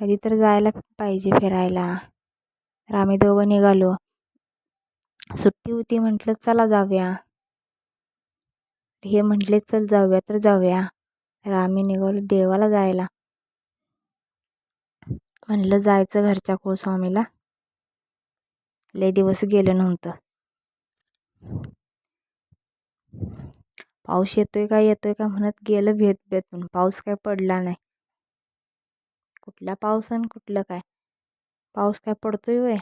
कधी तर जायला पाहिजे फिरायला. तर आम्ही दोघं निघालो. सुट्टी होती म्हटलं चला जाऊया. हे म्हटले चल जाऊया तर जाऊया. तर आम्ही निघालो देवाला जायला. म्हणलं जायचं घरच्या कुळस्वामीला. लय दिवस गेलं नव्हतं. पाऊस येतोय का येतोय का म्हणत गेलं भेत भेतून पाऊस काय पडला नाही. कुठला पाऊस आणि कुठलं काय? पाऊस काय पडतोय वय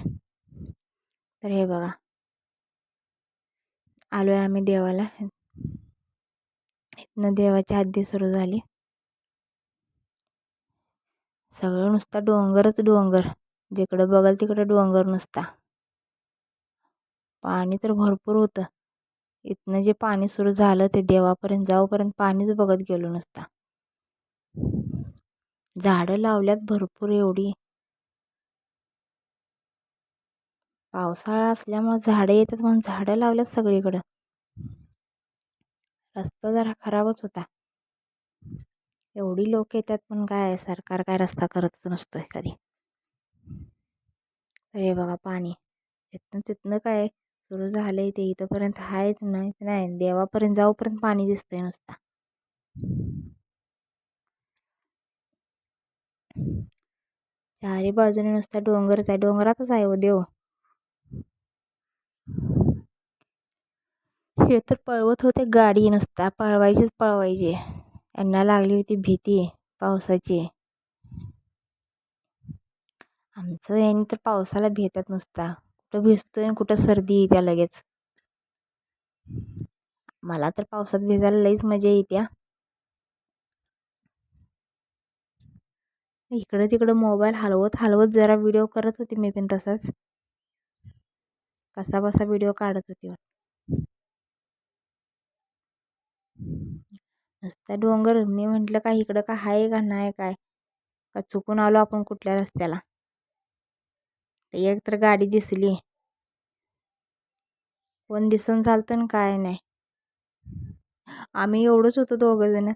तर हे बघा. आलो आहे आम्ही देवाला. इथनं देवाची हद्दी सुरू झाली. सगळं नुसता डोंगरच डोंगर. जिकडं बघल तिकडं डोंगर नुसता. पाणी तर भरपूर होतं. इथनं जे पाणी सुरू झालं ते देवापर्यंत जाऊपर्यंत पाणीच बघत गेलो नुसता. झाडं लावल्यात भरपूर एवढी. पावसाळा असल्यामुळं झाडं येतात म्हणून झाडं लावल्यात सगळीकडं. रस्ता जरा खराबच होता. एवढी लोक येतात पण काय सरकार काय रस्ता करतच नसतो एखादी तर हे बघा पाणी. इथनं तिथनं काय सुरू झालंय ते इथंपर्यंत आहेच नाही नाही देवापर्यंत जाऊपर्यंत पाणी दिसतंय नुसता. चारी बाजूने नुसता डोंगरच आहे. डोंगरातच आहे हो देव. हे तर पळवत होते गाडी नुसता. पळवायचीच पळवायची. यांना लागली होती भीती पावसाची. आमचं यांनी तर पावसाला भेटत नुसता. कुठं भिजतोय आणि कुठं सर्दी येत्या लगेच. मला तर पावसात भिजायला लईच मजा येत्या. इकडं तिकडं मोबाईल हलवत हलवत जरा व्हिडिओ करत होते मी पण तसाच. कसा बसा व्हिडिओ काढत होती नुसता डोंगर मी म्हटलं काय इकडं का आहे का नाही काय? का चुकून आलो आपण कुठल्या रस्त्याला? एक तर गाडी दिसली. कोण दिसून चालतं काय नाही. आम्ही एवढंच होतो दोघं जण.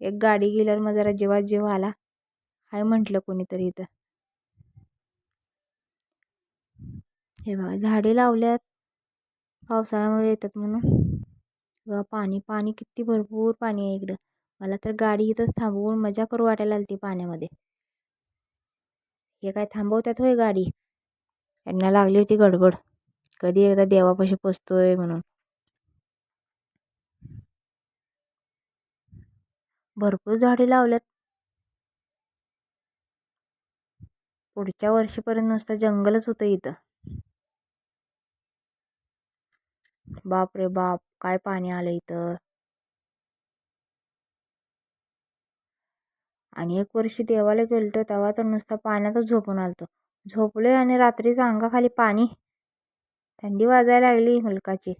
एक गाडी गेल्यावर मग जरा जेव्हा जेव्हा आला. काय म्हटलं कोणीतरी इथं? हे बघा झाडे लावल्यात. पावसाळ्यामध्ये येतात म्हणून. बघा पाणी पाणी किती भरपूर पाणी आहे इकडं. मला तर गाडी इथंच थांबवून मजा करू वाटायला आली पाण्यामध्ये. हे काय थांबवतात होय गाडी? यांना लागली होती गडबड. कधी एकदा देवापाशी पोचतोय म्हणून. भरपूर झाडे लावल्यात. पुढच्या वर्षीपर्यंत नुसतं जंगलच होतं इथं. बाप रे बाप काय पाणी आलं इथं. आणि एक वर्षी देवाला गेलतो तेव्हा तर नुसता पाण्यातच झोपून आलतो. झोपलोय आणि रात्रीचं अंगाखाली पाणी. थंडी वाजायला लागली मुलकाची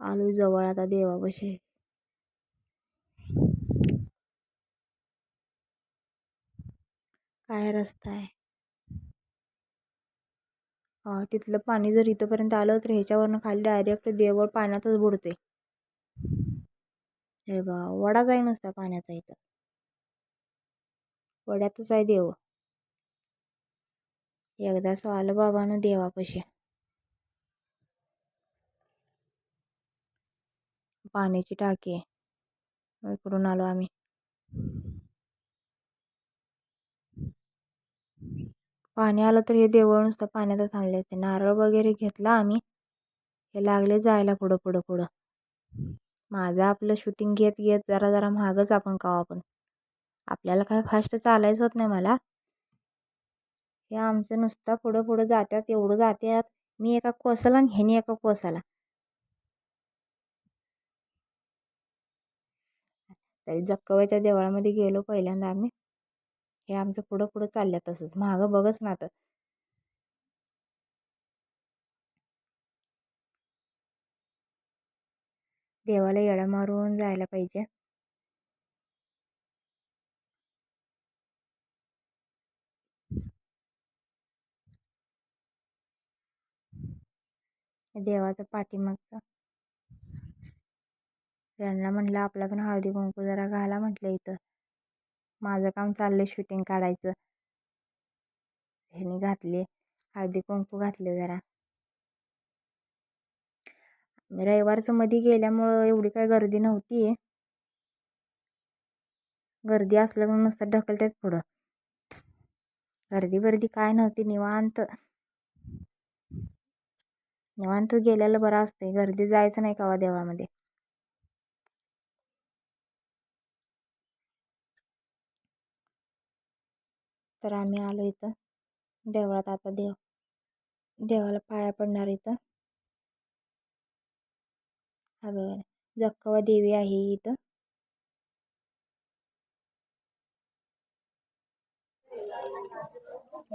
आलो जवळ आता देवापाशी. काय रस्ता आहे? तिथलं पाणी जर इथंपर्यंत आलं तर ह्याच्यावरनं खाली डायरेक्ट देवळ पाण्यातच बुडते. हे बा वडाच आहे नुसता पाण्याचा इथं. वड्यातच आहे देव एकदाच आलं बाबानं देवापाशी. पाण्याची टाकी आहे. इकडून आलो आम्ही. पाणी आलं तर हे देवळ नुसतं पाण्यातच थांबले असते. नारळ वगैरे घेतला आम्ही. हे लागले जायला पुढं पुढं पुढं. माझं आपलं शूटिंग घेत घेत जरा जरा महागच आपण काव आपण. आपल्याला काय फास्ट चालायचं होत नाही मला. हे आमचं नुसतं पुढं पुढं जात्यात एवढं जात्यात. मी एका कोसाला आणि ह्यानी एका कोसाला. तरी जक्कवायच्या देवळामध्ये गेलो पहिल्यांदा आम्ही. हे आमचं पुढं पुढं चाललं तसंच. मागं बघच ना तर देवाला येडा मारून जायला पाहिजे. देवाचा पाठीमागचा. त्यांना म्हटलं आपला पण हळदी कुंकू जरा घाला म्हटलं इथं. माझं काम चाललं आहे शूटिंग काढायचं. ह्यानी घातले. हळदी कुंकू घातले जरा. रविवारचं मध्ये गेल्यामुळं एवढी काय गर्दी नव्हती. गर्दी असल्यामुळे नुसतं ढकलतात पुढं. गर्दी गर्दी काय नव्हती निवांत. निवांत गेल्याला बरं असते गर्दी जायचं नाही कवा देवामध्ये. तर आम्ही आलो इथं. देवळात आता देव देवाला पाया पडणार इथं. हा बघा जक्कवा देवी आहे इथं.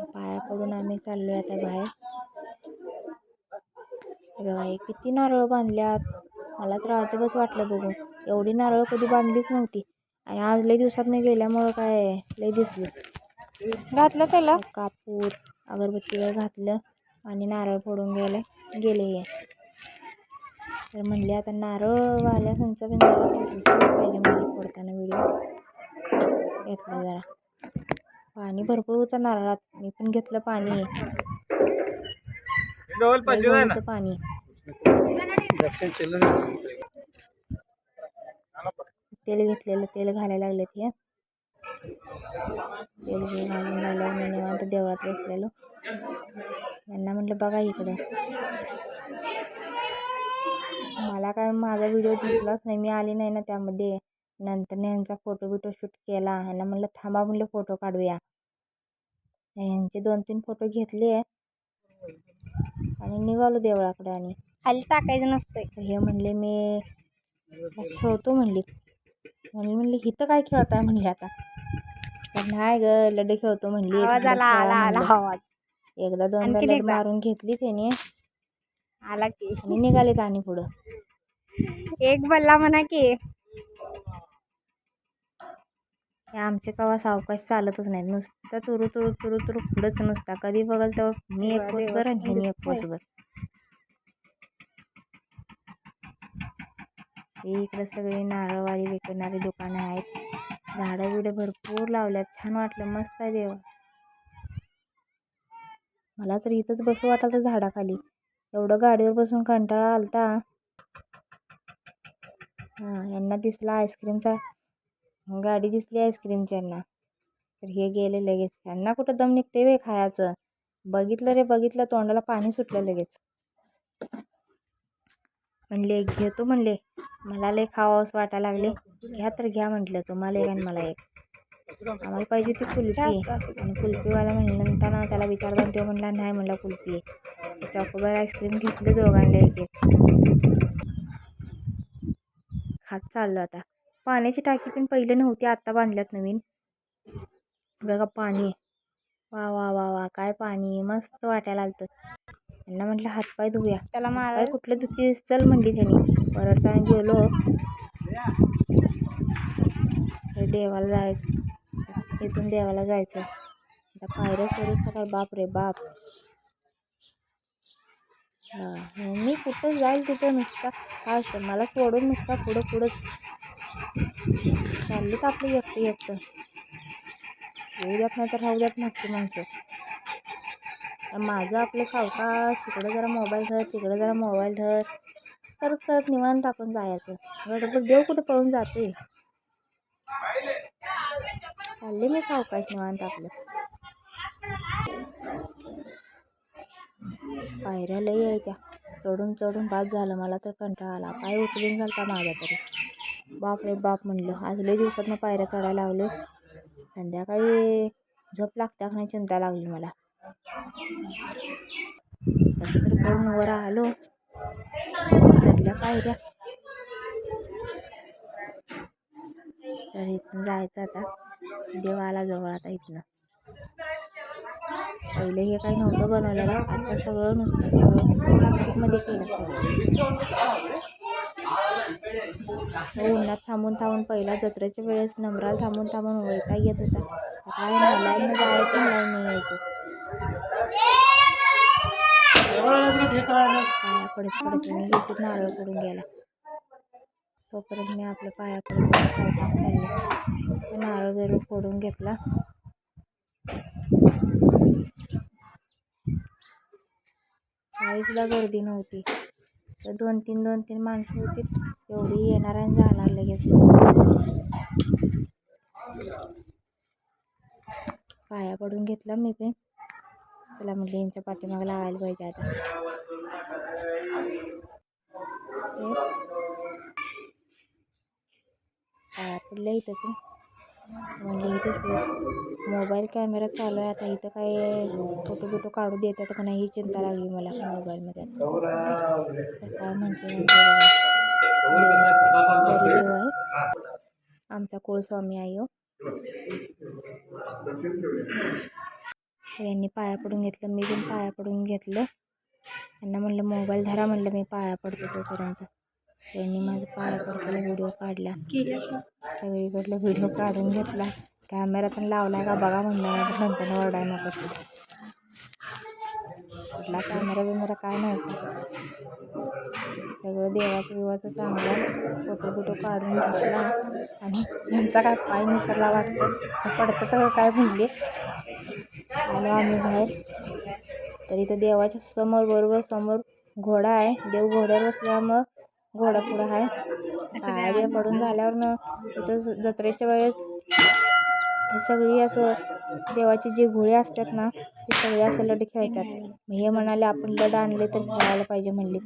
पाया पडून आम्ही चाललो आता बाहेर. बघा हे किती नारळ बांधल्यात. मला तर अजिबच वाटलं बघून एवढी नारळ कधी बांधलीच नव्हती. आणि आज लई दिवसात नाही गेल्यामुळं काय लई दिसली. घातलं त्याला? कापूर अगरबत्तीवर घातलं आणि नारळ फोडून गेले गेले हे. तर म्हणले आता नारळ वाल्या संच जरा पाहिजे म्हणजे फोडताना व्हिडिओ घेतला जरा. पाणी भरपूर होतं नारळात. मी पण घेतलं पाणी. पाणी. तेल घेतलेलं तेल घालायला लागलेत हे. तेल घालून झाल्यावर मी निवांत देवळात बसलेलो यांना म्हटलं बघा इकडं मला काय माझा व्हिडिओ दिसलाच नाही मी आली नाही ना त्यामध्ये. नंतर यांचा फोटो बिटो शूट केला ह्यांना म्हणलं थांबा म्हणलं फोटो काढूया यांचे दोन तीन फोटो घेतले आणि निघालो देवळाकडे आणि खाली टाकायचं नसतंय तर हे म्हणले मी खेळतो म्हणली. म्हणली म्हणली. इथं काय खेळताय म्हणली आता? तर नाही ग लड्डू खेळतो म्हणली. आवाज आला आला आला म्हणलं. आवाज. एकदा दोनदा आणखीन लड एकदा. मारून घेतली त्याने. आला की. आणि निघालेत आणि पुढं. एक बल्ला म्हणा की. हे आमचे कवा सावकाश चालतच नाहीत. नुसतं तुरु तुरु तुरु तुरु पुढंच नुसता. कधी बघाल तेव्हा मी एक पोसभर आणि एक पोसभर हे इकडे सगळी नारळवाडी विकणारी दुकानं आहेत. झाडं बिडं भरपूर लावल्यात. छान वाटलं. मस्त आहे देव. मला तर इथंच बसू वाटायचं झाडाखाली. एवढं गाडीवर बसून कंटाळा आलता. हां यांना दिसला आईस्क्रीमचा. गाडी दिसली आईस्क्रीमची यांना तर हे गेले लगेच. यांना कुठं दम निघते वे खायचं? बघितलं रे बघितलं. तोंडाला पाणी सुटलं लगेच. म्हणले घेतो म्हणले. मला लय खावावंच वाटायला लागले. घ्या तर घ्या म्हटलं तुम्हाला एक आणि मला एक. आम्हाला पाहिजे होती कुल्फी. आणि कुल्फीवाला म्हणल्यानंतर ना त्याला विचारता तो म्हणला नाही म्हणला कुल्फी. चॉकोबार आईस्क्रीम घेतलं दोघांना एक एक. खात चाललो आता. पाण्याची टाकी पण पहिले नव्हती आत्ता बांधल्यात नवीन. बघा पाणी. वा वा वा वा काय पाणी. मस्त वाटायला लागतं त्यांना म्हटलं हातपाय धुऊया. त्याला मार कुठलं धुतीस चल म्हणली त्यांनी. परत गेलो. हे देवाला जायचं. इथून देवाला जायचं. आता पायऱ्या चढूच काय बाप रे बाप. हा मी कुठं जाईल तिथं नुसता काय असतं मला सोडून नुसता पुढं पुढंच. चाललीच आपलं एकटं एकटं. येऊ द्यात नाही तर राहू द्यात नक्की माणसं. माझं आपलं सावकाश इकडं जरा मोबाईल धर तिकडं जरा मोबाईल धर. करत करत निवांत आपण जायचं. बरोबर देव कुठं पळून जाते चालले मी सावकाश निवांत आपलं. पायऱ्या लई आहे त्या. चढून चढून बाद झालं मला तर कंटाळा आला. पाय उचलून झालता माझा तरी. बाप रे बाप म्हणलं. आज लई दिवसातनं पायऱ्या चढायला लागलो संध्याकाळी झोप लागत्या का नाही चिंता लागली मला. कसं तर करून वर आलो? चढल्या पायऱ्या तर इथून जायचं आता. देव आला जवळ आता इथनं. पहिले हे काही नव्हतं बनवलेलं. आता सगळं नुसतं मध्ये केलं. उन्हात थांबून थांबून पहिला जत्रेच्या वेळेस नंबराला थांबून थांबून वैताग येत होता. काय नाही लाईन जायचं लाईन नाही यायचं. पाया पडत पडत आणि नारळ पडून गेला तोपर्यंत मी आपल्या पायाकडे स्वयंपाक खाल्ले नारळ बिरळ फोडून घेतला काहीचला गर्दी नव्हती तर दोन तीन दोन तीन माणसं होती एवढी येणार आणि जाणार लगेच पाया पडून घेतला मी पण. त्याला म्हणजे यांच्या पाठीमागं लावायला पाहिजे आता. हे? इथंच पडलं इथं म्हणजे इथं मोबाईल कॅमेरा चालू आहे आता इथं काय फोटो बिटो काढू देतात का नाही ही चिंता लागली मला मोबाईलमध्ये. काय म्हणते आमचा कुळस्वामी आहे हो. यांनी पाया पडून घेतलं मी पण पाया पडून घेतलं. त्यांना म्हणलं मोबाईल धरा म्हणलं मी पाया पडतो तोपर्यंत. त्यांनी माझं पाया पडताना व्हिडिओ काढला. सगळीकडलं व्हिडिओ काढून घेतला. कॅमेरा पण लावला का बघा म्हणलं नाही नंतर ओरडाय नको कुठला कॅमेरा बिमेरा काय नव्हता. सगळं देवाचं बिवाचं चांगलं. फोटो बिटो काढून घेतला. आणि यांचा काय पाय निसरला वाटतं? पडतं तर काय म्हणले? आलो आम्ही बाहेर. तर इथं देवाच्या समोर बरोबर समोर घोडा आहे. देव घोड्यावर बसल्यामुळं घोडा पुढं आहे. पडून झाल्यावर ना इथं जत्रेच्या वेळेस हे सगळी असं देवाची जी घोडी असतात ना ती सगळी असं लढ खेळतात. मग हे म्हणाले आपण लढ आणले तर खेळायला पाहिजे म्हणले.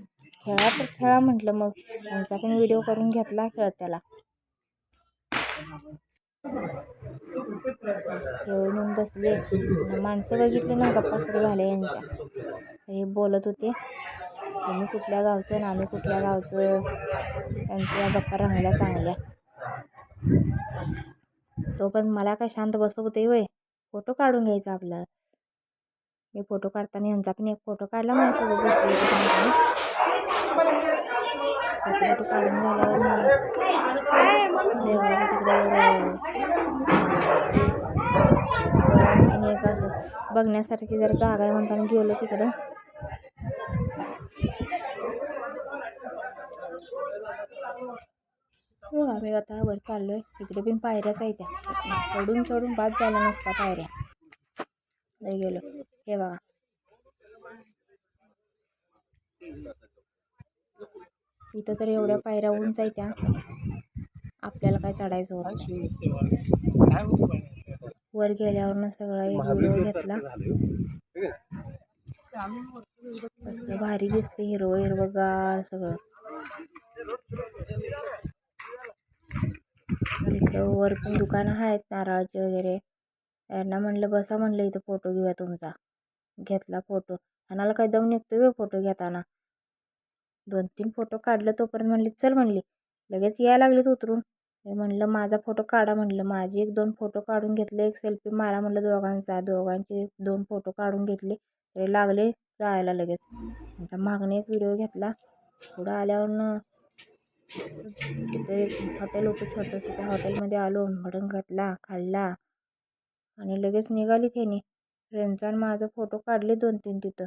खेळा तर खेळा म्हटलं मग. त्यांचा पण व्हिडिओ करून घेतला खेळत त्याला खेळून येऊन बसले. माणसं बघितली ना गप्पा सुरू झाल्या यांच्या हे बोलत होते तुम्ही कुठल्या गावचं ना आम्ही कुठल्या गावचं? त्यांच्या गप्पा रंगल्या चांगल्या. तो पण मला काय शांत बसवते होय? फोटो काढून घ्यायचा आपला. मी फोटो काढताना यांचा पण एक फोटो काढला माझ्यासोबत बसतो फोटो काढून झाल्यावर देवाला तिकडे आणखीन एक असं बघण्यासारखी जर जागा आहे म्हणताना गेलो तिकडं. हो आम्ही आता वर चाललोय. तिकडे पण पायऱ्याच आहे त्या. चढून चढून बाद झाला नसता पायऱ्या. नाही गेलो. हे बघा. इथं तर एवढ्या पायऱ्या उंच आहे त्या आपल्याला काय चढायचं होतं वर गेल्यावरनं सगळा एक व्हिडिओ घेतला. कसलं भारी दिसते हिरवं हिरवंगार सगळं. तिकडं वर पण दुकानं आहेत नारळाची वगैरे. त्यांना म्हणलं बसा म्हणलं इथं फोटो घेऊया तुमचा. घेतला फोटो. आणाला काय दम निघतोय फोटो घेताना. दोन तीन फोटो काढलं तोपर्यंत म्हणली चल म्हणली. लगेच यायला लागलीत उतरून. म्हणलं माझा फोटो काढा म्हणलं. माझी एक दोन फोटो काढून घेतले एक सेल्फी मारा म्हणलं दोघांचा. दोघांचे दोन फोटो काढून घेतले तरी लागले जायला लगेच. आता मागणे एक व्हिडिओ घेतला. पुढं आल्यावरनं तिथे एक हॉटेल होतं छोटंसं त्या हॉटेलमध्ये आलो मटण घातला खाल्ला आणि लगेच निघाली त्यांनी. फ्रेंडचा आणि माझा फोटो काढले दोन तीन तिथं.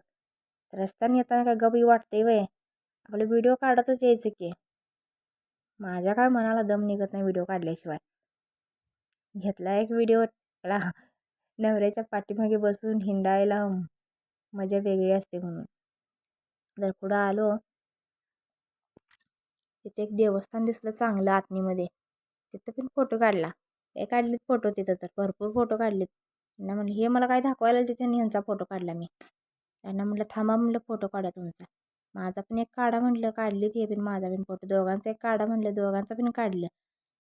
रस्त्याने येताना काय गबी वाटते वय. आपले व्हिडिओ काढतच यायचं की. माझ्या काय मनाला दम निघत नाही व्हिडिओ काढल्याशिवाय. घेतला एक व्हिडिओ त्याला नवऱ्याच्या पाठीमागे बसून हिंडायला मजा वेगळी असते म्हणून. जर पुढं आलो तिथे एक देवस्थान दिसलं चांगलं आतनीमध्ये. तिथं पण फोटो काढला. ते काढलेत फोटो तिथं तर. भरपूर फोटो काढलेत. त्यांना म्हणलं हे मला काय दाखवायला तिथे ह्यांचा फोटो काढला मी. त्यांना म्हटलं थांबा म्हटलं फोटो काढा तुमचा. माझा पण एक काढा म्हटलं काढली ती पण माझा पण फोटो. दोघांचा एक काढा म्हटलं दोघांचा पण काढलं.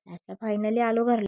आता फायनली आलो घरला.